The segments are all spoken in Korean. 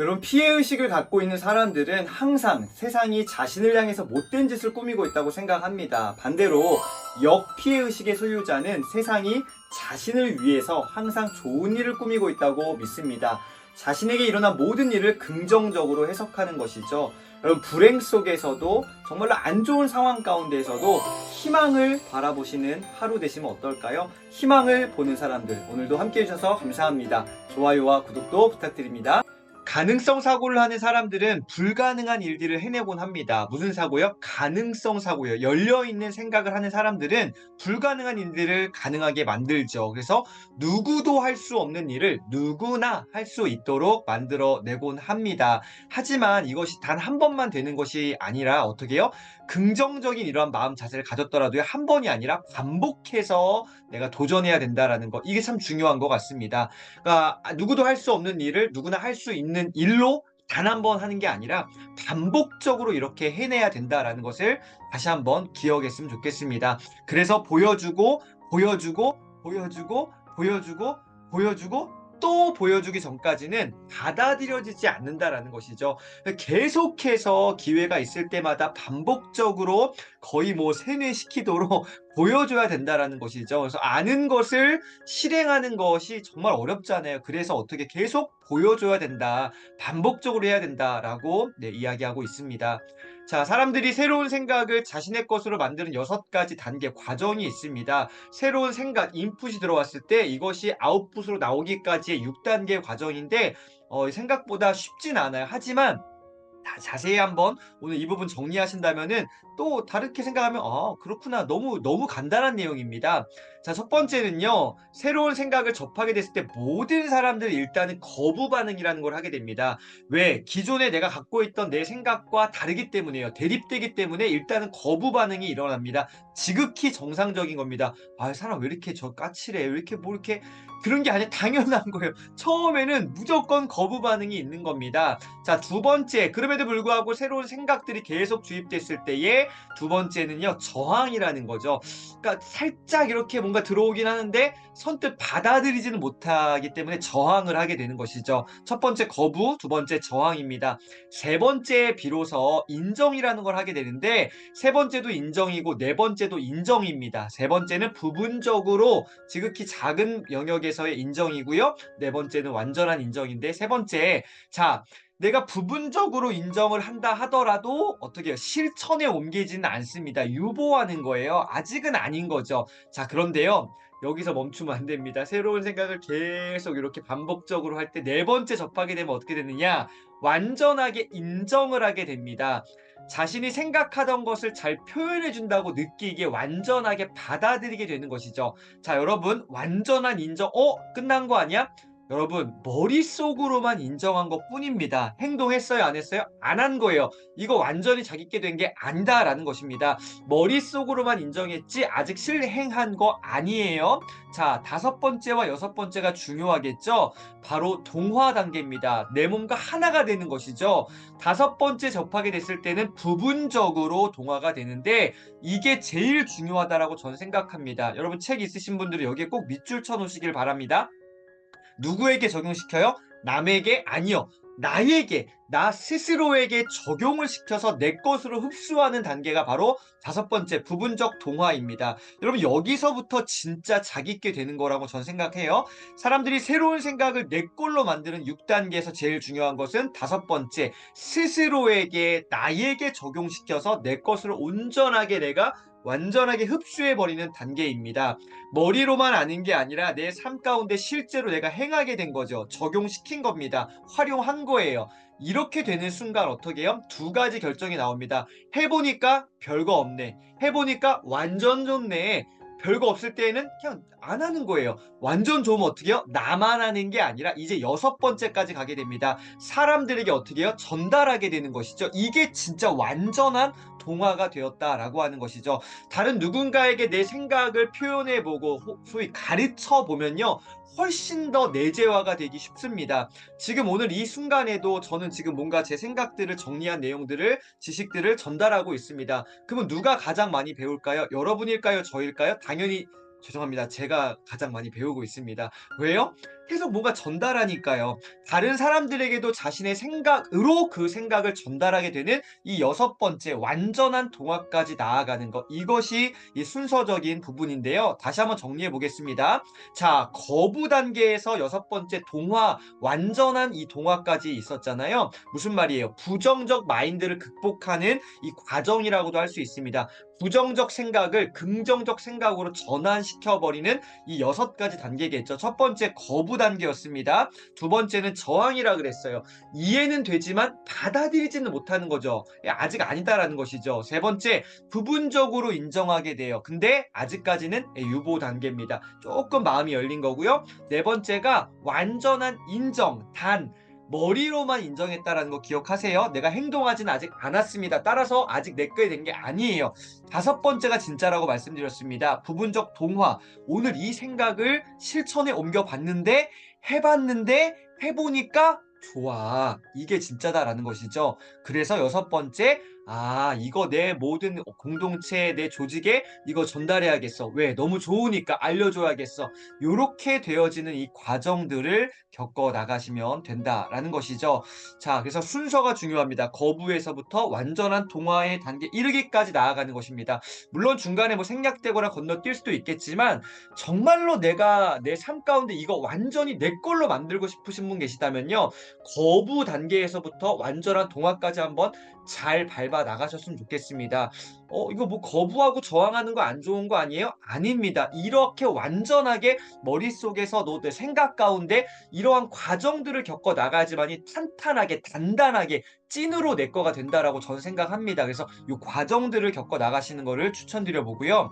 여러분 피해 의식을 갖고 있는 사람들은 항상 세상이 자신을 향해서 못된 짓을 꾸미고 있다고 생각합니다. 반대로 역피해 의식의 소유자는 세상이 자신을 위해서 항상 좋은 일을 꾸미고 있다고 믿습니다. 자신에게 일어난 모든 일을 긍정적으로 해석하는 것이죠. 여러분 불행 속에서도 정말로 안 좋은 상황 가운데에서도 희망을 바라보시는 하루 되시면 어떨까요? 희망을 보는 사람들 오늘도 함께 해주셔서 감사합니다. 좋아요와 구독도 부탁드립니다. 가능성 사고를 하는 사람들은 불가능한 일들을 해내곤 합니다. 무슨 사고요? 가능성 사고요. 열려있는 생각을 하는 사람들은 불가능한 일들을 가능하게 만들죠. 그래서 누구도 할 수 없는 일을 누구나 할 수 있도록 만들어내곤 합니다. 하지만 이것이 단 한 번만 되는 것이 아니라 어떻게 해요? 긍정적인 이러한 마음 자세를 가졌더라도 한 번이 아니라 반복해서 내가 도전해야 된다라는 것. 이게 참 중요한 것 같습니다. 그러니까 누구도 할 수 없는 일을 누구나 할 수 있는 일로 단 한 번 하는 게 아니라 반복적으로 이렇게 해내야 된다라는 것을 다시 한번 기억했으면 좋겠습니다. 그래서 보여주고 보여주고 보여주고 보여주고 보여주고 또 보여주기 전까지는 받아들여지지 않는다라는 것이죠. 계속해서 기회가 있을 때마다 반복적으로 거의 뭐 세뇌시키도록 보여줘야 된다라는 것이죠. 그래서 아는 것을 실행하는 것이 정말 어렵잖아요. 그래서 어떻게 계속 보여줘야 된다. 반복적으로 해야 된다라고 네, 이야기하고 있습니다. 자, 사람들이 새로운 생각을 자신의 것으로 만드는 여섯 가지 단계 과정이 있습니다. 새로운 생각, 인풋이 들어왔을 때 이것이 아웃풋으로 나오기까지의 6단계 과정인데 어, 생각보다 쉽진 않아요. 하지만 다 자세히 한번 오늘 이 부분 정리하신다면은 또 다르게 생각하면 아 그렇구나 너무 너무 간단한 내용입니다. 자 첫 번째는요 새로운 생각을 접하게 됐을 때 모든 사람들이 일단은 거부 반응이라는 걸 하게 됩니다. 왜 기존에 내가 갖고 있던 내 생각과 다르기 때문에요. 대립되기 때문에 일단은 거부 반응이 일어납니다. 지극히 정상적인 겁니다. 아 사람 왜 이렇게 저 까칠해 왜 이렇게 뭐 이렇게 그런 게 아니라 당연한 거예요. 처음에는 무조건 거부 반응이 있는 겁니다. 자, 두 번째, 그럼에도 불구하고 새로운 생각들이 계속 주입됐을 때에 두 번째는요, 저항이라는 거죠. 그러니까 살짝 이렇게 뭔가 들어오긴 하는데 선뜻 받아들이지는 못하기 때문에 저항을 하게 되는 것이죠. 첫 번째 거부, 두 번째 저항입니다. 세 번째 비로소 인정이라는 걸 하게 되는데 세 번째도 인정이고 네 번째도 인정입니다. 세 번째는 부분적으로 지극히 작은 영역에서의 인정이고요. 네 번째는 완전한 인정인데 세 번째 자 내가 부분적으로 인정을 한다 하더라도 어떻게? 실천에 옮기지는 않습니다. 유보하는 거예요. 아직은 아닌 거죠. 자, 그런데요. 여기서 멈추면 안 됩니다. 새로운 생각을 계속 이렇게 반복적으로 할 때 네 번째 접하게 되면 어떻게 되느냐? 완전하게 인정을 하게 됩니다. 자신이 생각하던 것을 잘 표현해 준다고 느끼기에 완전하게 받아들이게 되는 것이죠. 자, 여러분, 완전한 인정, 어? 끝난 거 아니야? 여러분 머릿속으로만 인정한 것 뿐입니다. 행동했어요? 안 했어요? 안 한 거예요. 이거 완전히 자기께 된게 아니다라는 것입니다. 머릿속으로만 인정했지 아직 실행한 거 아니에요. 자 다섯 번째와 여섯 번째가 중요하겠죠. 바로 동화 단계입니다. 내 몸과 하나가 되는 것이죠. 다섯 번째 접하게 됐을 때는 부분적으로 동화가 되는데 이게 제일 중요하다라고 저는 생각합니다. 여러분 책 있으신 분들은 여기에 꼭 밑줄 쳐 놓으시길 바랍니다. 누구에게 적용시켜요? 남에게 아니요. 나에게, 나 스스로에게 적용을 시켜서 내 것으로 흡수하는 단계가 바로 다섯 번째 부분적 동화입니다. 여러분 여기서부터 진짜 자기께 되는 거라고 저는 생각해요. 사람들이 새로운 생각을 내 걸로 만드는 6단계에서 제일 중요한 것은 다섯 번째 스스로에게 나에게 적용시켜서 내 것으로 온전하게 내가 완전하게 흡수해버리는 단계입니다. 머리로만 아는 게 아니라 내 삶 가운데 실제로 내가 행하게 된 거죠. 적용시킨 겁니다. 활용한 거예요. 이렇게 되는 순간 어떻게 해요? 두 가지 결정이 나옵니다. 해보니까 별거 없네. 해보니까 완전 좋네. 별거 없을 때에는 그냥 안 하는 거예요. 완전 좋으면 어떻게 해요? 나만 하는 게 아니라 이제 여섯 번째까지 가게 됩니다. 사람들에게 어떻게 해요? 전달하게 되는 것이죠. 이게 진짜 완전한 동화가 되었다라고 하는 것이죠. 다른 누군가에게 내 생각을 표현해보고 소위 가르쳐 보면요. 훨씬 더 내재화가 되기 쉽습니다. 지금 오늘 이 순간에도 저는 지금 뭔가 제 생각들을 정리한 내용들을 지식들을 전달하고 있습니다. 그러면 누가 가장 많이 배울까요? 여러분일까요? 저일까요? 당연히 죄송합니다. 제가 가장 많이 배우고 있습니다. 왜요? 계속 뭔가 전달하니까요. 다른 사람들에게도 자신의 생각으로 그 생각을 전달하게 되는 이 여섯 번째 완전한 동화까지 나아가는 것. 이것이 이 순서적인 부분인데요. 다시 한번 정리해 보겠습니다. 자, 거부 단계에서 여섯 번째 동화, 완전한 이 동화까지 있었잖아요. 무슨 말이에요? 부정적 마인드를 극복하는 이 과정이라고도 할 수 있습니다. 부정적 생각을 긍정적 생각으로 전환시켜버리는 이 여섯 가지 단계겠죠. 첫 번째 거부 단계였습니다. 두 번째는 저항이라 그랬어요. 이해는 되지만 받아들이지는 못하는 거죠. 예, 아직 아니다라는 것이죠. 세 번째 부분적으로 인정하게 돼요. 근데 아직까지는 예, 유보 단계입니다. 조금 마음이 열린 거고요. 네 번째가 완전한 인정, 단 머리로만 인정했다라는 거 기억하세요. 내가 행동하지는 아직 않았습니다. 따라서 아직 내 거에 된 게 아니에요. 다섯 번째가 진짜라고 말씀드렸습니다. 부분적 동화. 오늘 이 생각을 실천에 옮겨봤는데 해봤는데 해보니까 좋아. 이게 진짜다라는 것이죠. 그래서 여섯 번째, 아, 이거 내 모든 공동체, 내 조직에 이거 전달해야겠어. 왜? 너무 좋으니까 알려줘야겠어. 요렇게 되어지는 이 과정들을 겪어 나가시면 된다라는 것이죠. 자, 그래서 순서가 중요합니다. 거부에서부터 완전한 동화의 단계 이르기까지 나아가는 것입니다. 물론 중간에 뭐 생략되거나 건너뛸 수도 있겠지만 정말로 내가 내 삶 가운데 이거 완전히 내 걸로 만들고 싶으신 분 계시다면요. 거부 단계에서부터 완전한 동화까지 한번 잘 밟아 나가셨으면 좋겠습니다. 어, 이거 뭐 거부하고 저항하는 거 안 좋은 거 아니에요? 아닙니다. 이렇게 완전하게 머릿속에서 너의 생각 가운데 이러한 과정들을 겪어 나가지만이 탄탄하게 단단하게 찐으로 내 거가 된다라고 저는 생각합니다. 그래서 이 과정들을 겪어 나가시는 거를 추천드려 보고요.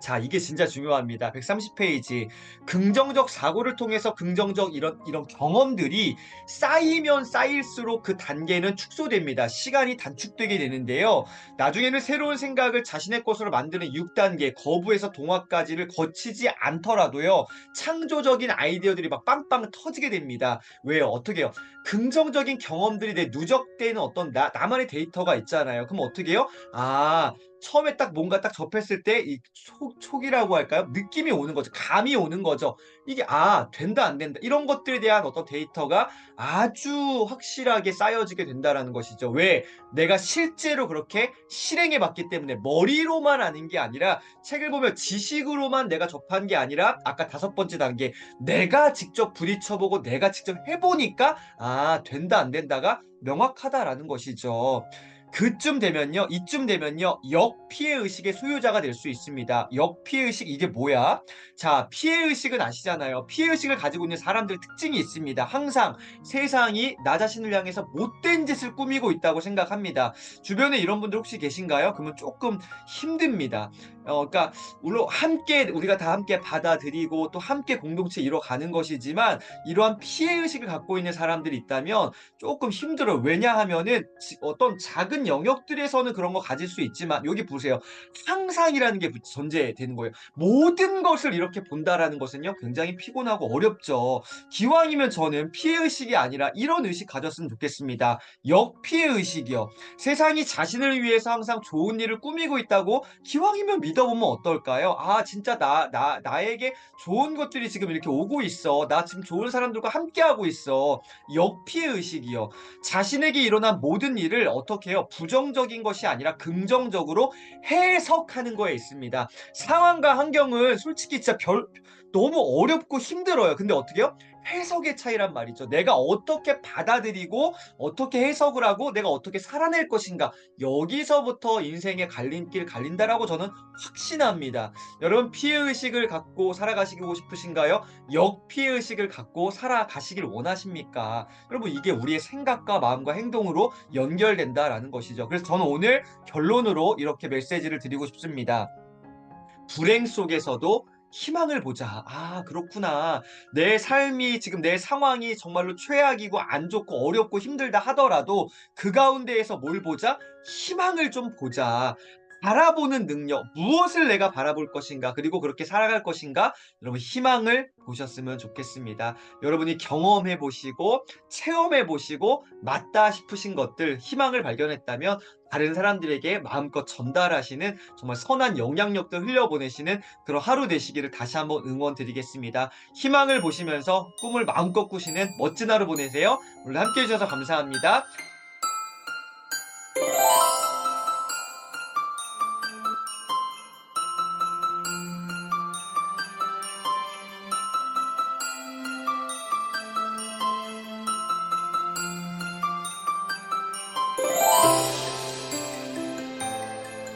자, 이게 진짜 중요합니다. 130페이지. 긍정적 사고를 통해서 긍정적 이런, 이런 경험들이 쌓이면 쌓일수록 그 단계는 축소됩니다. 시간이 단축되게 되는데요. 나중에는 새로운 생각을 자신의 것으로 만드는 6단계, 거부에서 동화까지를 거치지 않더라도요. 창조적인 아이디어들이 막 빵빵 터지게 됩니다. 왜요? 어떻게 해요? 긍정적인 경험들이 내 누적되는 어떤 나, 나만의 데이터가 있잖아요. 그럼 어떻게 해요? 아, 처음에 딱 뭔가 딱 접했을 때 이 촉이라고 할까요? 느낌이 오는 거죠. 감이 오는 거죠. 이게 아 된다 안 된다 이런 것들에 대한 어떤 데이터가 아주 확실하게 쌓여지게 된다라는 것이죠. 왜? 내가 실제로 그렇게 실행해 봤기 때문에 머리로만 아는 게 아니라 책을 보면 지식으로만 내가 접한 게 아니라 아까 다섯 번째 단계 내가 직접 부딪혀보고 내가 직접 해보니까 아 된다 안 된다가 명확하다라는 것이죠. 그쯤 되면요, 이쯤 되면요, 역피해 의식의 소유자가 될 수 있습니다. 역피해 의식 이게 뭐야? 자, 피해 의식은 아시잖아요. 피해 의식을 가지고 있는 사람들 특징이 있습니다. 항상 세상이 나 자신을 향해서 못된 짓을 꾸미고 있다고 생각합니다. 주변에 이런 분들 혹시 계신가요? 그러면 조금 힘듭니다. 어, 그러니까 물론 함께 우리가 다 함께 받아들이고 또 함께 공동체 이뤄가는 것이지만 이러한 피해 의식을 갖고 있는 사람들이 있다면 조금 힘들어요. 왜냐하면은 어떤 작은 영역들에서는 그런 거 가질 수 있지만 여기 보세요. 상상이라는 게 존재되는 거예요. 모든 것을 이렇게 본다라는 것은요 굉장히 피곤하고 어렵죠. 기왕이면 저는 피해 의식이 아니라 이런 의식 가졌으면 좋겠습니다. 역피해 의식이요. 세상이 자신을 위해서 항상 좋은 일을 꾸미고 있다고 기왕이면 믿 믿어보면 어떨까요? 아, 진짜 나, 나, 나에게 좋은 것들이 지금 이렇게 오고 있어. 나 지금 좋은 사람들과 함께하고 있어. 역피해 의식이요. 자신에게 일어난 모든 일을 어떻게 해요? 부정적인 것이 아니라 긍정적으로 해석하는 거에 있습니다. 상황과 환경은 솔직히 진짜 별, 너무 어렵고 힘들어요. 근데 어떻게 해요? 해석의 차이란 말이죠. 내가 어떻게 받아들이고 어떻게 해석을 하고 내가 어떻게 살아낼 것인가. 여기서부터 인생의 갈림길 갈린다라고 저는 확신합니다. 여러분 피해 의식을 갖고 살아가시고 싶으신가요? 역피해 의식을 갖고 살아가시길 원하십니까? 여러분 이게 우리의 생각과 마음과 행동으로 연결된다라는 것이죠. 그래서 저는 오늘 결론으로 이렇게 메시지를 드리고 싶습니다. 불행 속에서도 희망을 보자. 아, 그렇구나. 내 삶이 지금 내 상황이 정말로 최악이고 안 좋고 어렵고 힘들다 하더라도 그 가운데에서 뭘 보자? 희망을 좀 보자. 바라보는 능력, 무엇을 내가 바라볼 것인가, 그리고 그렇게 살아갈 것인가, 여러분 희망을 보셨으면 좋겠습니다. 여러분이 경험해 보시고, 체험해 보시고, 맞다 싶으신 것들, 희망을 발견했다면, 다른 사람들에게 마음껏 전달하시는 정말 선한 영향력들 흘려보내시는 그런 하루 되시기를 다시 한번 응원 드리겠습니다. 희망을 보시면서 꿈을 마음껏 꾸시는 멋진 하루 보내세요. 오늘 함께 해주셔서 감사합니다.